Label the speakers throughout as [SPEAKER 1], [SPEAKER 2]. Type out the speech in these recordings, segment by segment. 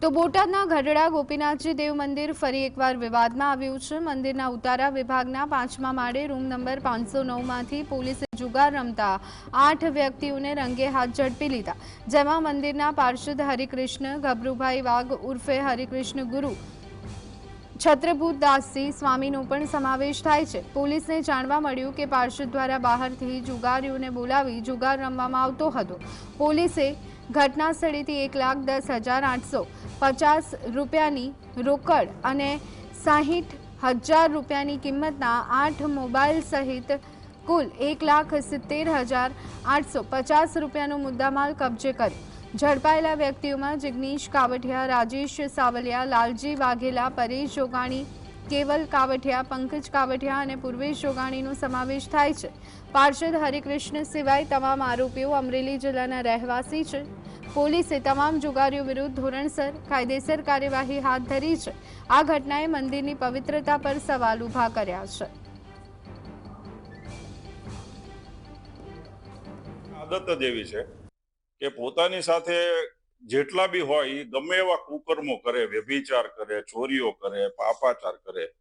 [SPEAKER 1] તો બોટાદના ગઢડા ગોપીનાથજી દેવ મંદિર ફરી એકવાર વિવાદમાં આવ્યું છે. મંદિરના ઉતારા વિભાગના પાંચમા માળે રૂમ નંબર પાંચસો નવમાંથી પોલીસે જુગાર રમતા આઠ વ્યક્તિઓને રંગે હાથ ઝડપી લીધા, જેમાં મંદિરના પાર્ષદ હરિકૃષ્ણ, ગભરુભાઈ વાઘ ઉર્ફે હરિકૃષ્ણ ગુરુ છત્રભૂત દાસજી સ્વામીનો પણ સમાવેશ થાય છે. પોલીસને જાણવા મળ્યું કે પાર્ષદ દ્વારા બહારથી જુગારીઓને બોલાવી જુગાર રમવામાં આવતો હતો. પોલીસે ઘટના સ્થળેથી એક લાખ દસ હજાર આઠસો પચાસ રૂપિયાની રોકડ અને સાહીઠ હજાર રૂપિયાની કિંમતના આઠ મોબાઈલ સહિત કુલ એક લાખ સિત્તેર હજાર આઠસો પચાસ રૂપિયાનો મુદ્દામાલ કબજે કર્યો. ઝડપાયેલા વ્યક્તિઓમાં જિગ્નેશ કાવઠિયા, રાજેશ સાવલિયા, લાલજી વાઘેલા, પરેશ જોગાણી, કેવલ કાવઠિયા, પંકજ કાવઠિયા અને પૂર્વેશ જોગાણીનો સમાવેશ થાય છે. પાર્ષદ હરિકૃષ્ણ સિવાય તમામ આરોપીઓ અમરેલી જિલ્લાના રહેવાસી છે. પોલીસે તમામ જુગારીઓ વિરુદ્ધ ધોરણસર, કાયદેસર કાર્યવાહી હાથ ધરી છે. આ ઘટનાએ મંદિરની પવિત્રતા પર સવાલ ઊભા કર્યા છે.
[SPEAKER 2] આદત જ એવી છે. કે પોતાની સાથે જેટલા બી હોય એ ગમે એવા કુકર્મો કરે, વ્યભિચાર કરે, ચોરીઓ કરે, પાપાચાર કરે,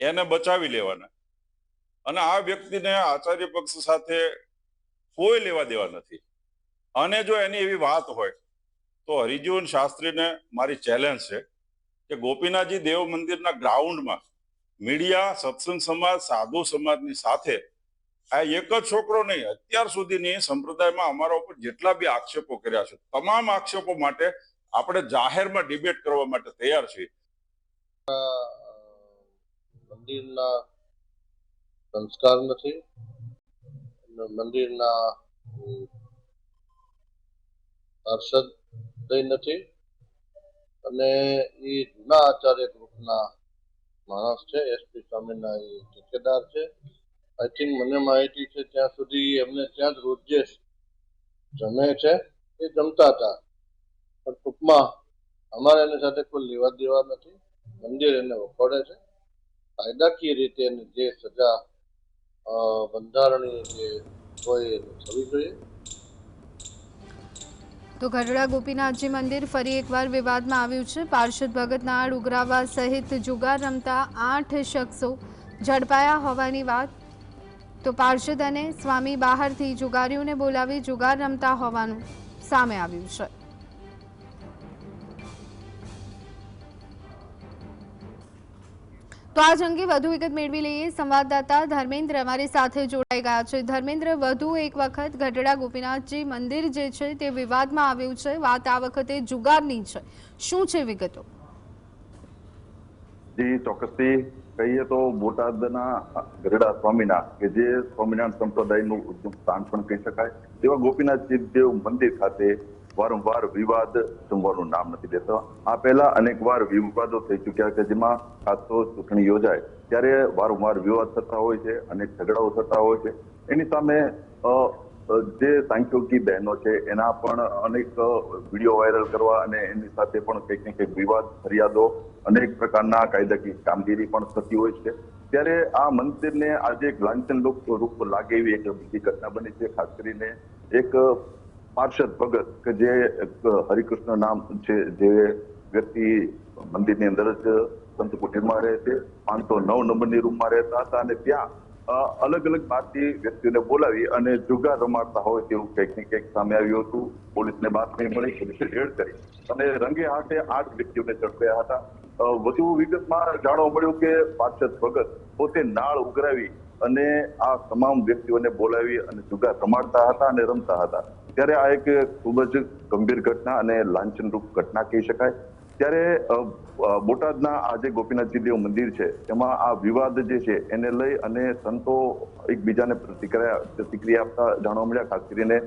[SPEAKER 2] એને બચાવી લેવાના. અને આ વ્યક્તિને આચાર્ય પક્ષ સાથે કોઈ લેવા દેવા નથી. અને જો એની એવી વાત હોય, તો હરિજીવન શાસ્ત્રીને મારી ચેલેન્જ છે કે ગોપીનાથજી દેવ મંદિરના ગ્રાઉન્ડમાં મીડિયા, સત્સંગ સમાજ, સાધુ સમાજની સાથે આ એક જ છોકરો નહીં, અત્યાર સુધીની સંપ્રદાયમાં અમારા ઉપર જેટલા બી આક્ષેપો કર્યા છે, તમામ આક્ષેપો માટે આપણે જાહેરમાં ડિબેટ કરવા માટે તૈયાર છીએ.
[SPEAKER 3] મંદિરના સંસ્કાર નથી મંદિરના હર્ષદ નથી, અને એ જૂના આચાર્ય ગ્રુપના માણસ છે એસપી સ્વામીના એ ઠેકેદાર છે. આઈ થિંક મને માહિતી છે ત્યાં સુધી એમને ત્યાં જ રોજે જમે છે, એ જમતા હતા. પણ ટૂંકમાં અમારે એની સાથે કોઈ લેવા દેવા નથી. મંદિર એને વખોડે છે. કાયદાકીય રીતે એને જે સજા બંધારણીય જે હોય થવી જોઈએ.
[SPEAKER 1] તો ગઢડા ગોપીનાથજી મંદિર ફરી એકવાર વિવાદમાં આવ્યું છે. પાર્ષદ ભગતના આડ ઉઘરાવા સહિત જુગાર રમતા આઠ શખ્સો ઝડપાયા હોવાની વાત તો પાર્ષદ અને સ્વામી બહારથી જુગારીઓને બોલાવી જુગાર રમતા હોવાનું સામે આવ્યું છે. તો આજ અંગે વધુ વિગત મેળવી લઈએ. સંવાદદાતા ધર્મેન્દ્ર અમારી સાથે જોડાઈ ગયા છે. ધર્મેન્દ્ર, વધુ એક વખત ગઢડા ગોપીનાથજી મંદિર જે છે તે વિવાદમાં આવ્યું છે. વાત આ વખતે જુગારની છે. શું છે વિગતો?
[SPEAKER 4] જી, ચોક્કસથી. કહીએ તો બોટાદના ગરડા સ્વામીના કે જે સ્વામિનારાયણ સંપ્રદાયનું ઉદ્ગમ સ્થાન પણ કહી શકાય, તેવા ગોપીનાથજી દેવ મંદિર ખાતે વારંવાર વિવાદ જમવાનું નામ નથી લેતા. આ પહેલા અનેક વાર વિવાદો થઈ ચુક્યા છે જેમાં ખાસ ચૂંટણી યોજાય, ત્યારે વારંવાર વિવાદ થતા હોય છે, અનેક ઝઘડાઓ થતા હોય છે. એની સામે જે સાંખ્યોગી બહેનો છે, એના પણ અનેક વીડિયો વાયરલ કરવા અને એની સાથે પણ કંઈક ને કંઈક વિવાદ, ફરિયાદો અનેક પ્રકારના કાયદાકીય કામગીરી પણ થતી હોય છે. ત્યારે આ મંદિરને આજે એક લાંચન રૂપ રૂપ લાગે એવી એક બીજી ઘટના બની છે. ખાસ કરીને એક પાર્ષદ ભગત કે જે હરિકૃષ્ણ નામ છે, જે વ્યક્તિ મંદિરની અંદર જ સંત કુટીરમાં રહે છે. પાંચસો નવ નંબરની રૂમમાં રહેતા હતા અને ત્યાં અલગ અલગ બારથી વ્યક્તિઓને બોલાવી અને જુગાર રમાડતા હોય તેવું કંઈક ને કંઈક સામે આવ્યું હતું. પોલીસને બાતમી મળી પોલીસે રેડ કરી. અને રંગે હાથે આઠ વ્યક્તિઓને ઝડપ્યા હતા. વધુ વિગતમાં જાણવા મળ્યું કે પાર્ષદ ભગત પોતે નાળ ઉઘરાવી અને આ તમામ વ્યક્તિઓને બોલાવી અને જુગાર રમાડતા હતા અને રમતા હતા. ત્યારે આ એક ખૂબ જ ગંભીર ઘટના અને લાંછનરૂપ ઘટના કહી શકાય. ત્યારે બોટાદના આ જે ગોપીનાથજી દેવ મંદિર છે, એમાં આ વિવાદ જે છે, એને લઈ અને સંતો એકબીજાને પ્રતિક્રિયા પ્રતિક્રિયા આપતા જાણવા મળ્યા, ખાસ કરીને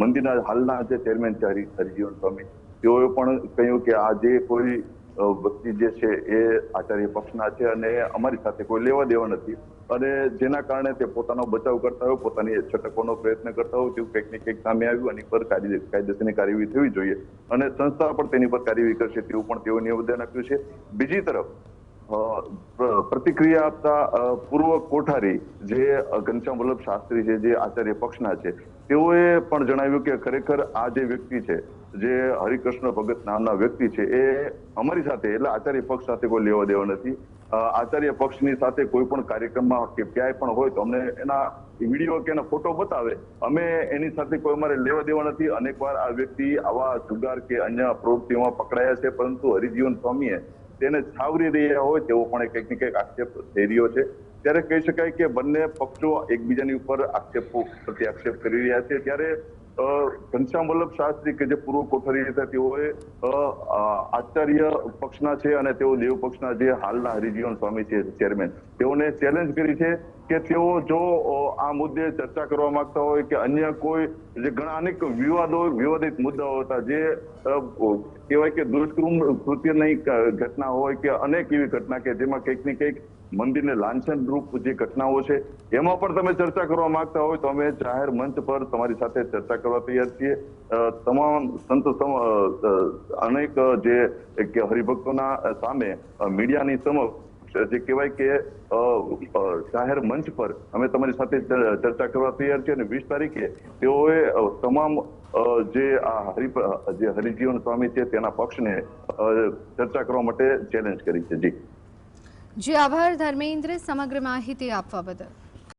[SPEAKER 4] મંદિરના હાલના જે ચેરમેન છે હરિ હરિજીવન સ્વામી, તેઓએ પણ કહ્યું કે આ જે કોઈ વ્યક્તિ જે છે એ આચાર્ય પક્ષના છે અને અમારી સાથે કોઈ લેવા દેવા નથી. અને જેના કારણે તે પોતાનો બચાવ કરતા હોય, પોતાની છટકવાનો પ્રયત્ન કરતા હોય, તેવું કંઈક ને કંઈક સામે આવ્યું અને પર કાયદેસરની કાર્યવાહી થવી જોઈએ. અને સંસ્થા પણ તેની પર કાર્યવાહી કરશે તેવું પણ તેઓ નિવેદન આપ્યું છે. બીજી તરફ પ્રતિક્રિયા આપતા પૂર્વ કોઠારી જે ઘનશ્યામ વલ્લભ શાસ્ત્રી છે, જે આચાર્ય પક્ષના છે, તેઓએ પણ જણાવ્યું કે ખરેખર આ જે વ્યક્તિ છે જે હરિકૃષ્ણ ભગત નામના વ્યક્તિ છે, એ અમારી સાથે, એટલે આચાર્ય પક્ષ સાથે કોઈ લેવા દેવા નથી. આચાર્ય પક્ષની સાથે કોઈ પણ કાર્યક્રમમાં કે ક્યાંય પણ હોય તો અમને એના વીડિયો કે એના ફોટો બતાવે. અમે એની સાથે કોઈ અમારે લેવા દેવા નથી. અનેકવાર આ વ્યક્તિ આવા જુગાર કે અન્ય પ્રવૃત્તિઓમાં પકડાયા છે, પરંતુ હરિજીવન સ્વામીએ તેને છાવરી રહ્યા હોય તેવો પણ કંઈક ને કંઈક આક્ષેપ થઈ રહ્યો છે. ત્યારે કહી શકાય કે બંને પક્ષો એકબીજાની ઉપર આક્ષેપો પ્રતિ આક્ષેપ કરી રહ્યા છે. ત્યારે ઘનશ્યામ વલ્લભ શાસ્ત્રી કે જે પૂર્વ કોઠારી હતા, તેઓએ આચાર્ય પક્ષના છે અને તેઓ દેવ પક્ષના જે હાલના હરિજીવન સ્વામી છે ચેરમેન તેઓને ચેલેન્જ કરી છે કે તેઓ જો આ મુદ્દે ચર્ચા કરવા માંગતા હોય કે અન્ય કોઈ જે ઘણા અનેક વિવાદો, વિવાદિત મુદ્દાઓ હતા, જે કહેવાય કે દુષ્કૃમ કૃત્યની ઘટના હોય કે અનેક એવી ઘટના કે જેમાં કંઈક ને કંઈક મંદિરને લાંછનરૂપ જે ઘટનાઓ છે, એમાં પણ તમે ચર્ચા કરવા માંગતા હોય તો અમે જાહેર મંચ પર તમારી સાથે ચર્ચા કરવા તૈયાર છીએ. તમામ સંત અનેક જે કે હરિભક્તોના સામે મીડિયાની સમક્ષ જે કહેવાય કે જાહેર મંચ પર અમે તમારી સાથે ચર્ચા કરવા તૈયાર છીએ અને વીસ તારીખે તેઓએ તમામ જે આ હરિ જે હરિજીવન સ્વામી છે તેના પક્ષને ચર્ચા કરવા માટે ચેલેન્જ કરી છે. જી.
[SPEAKER 1] જી આભાર ધર્મેન્દ્ર સમગ્ર માહિતી આપવા બદલ.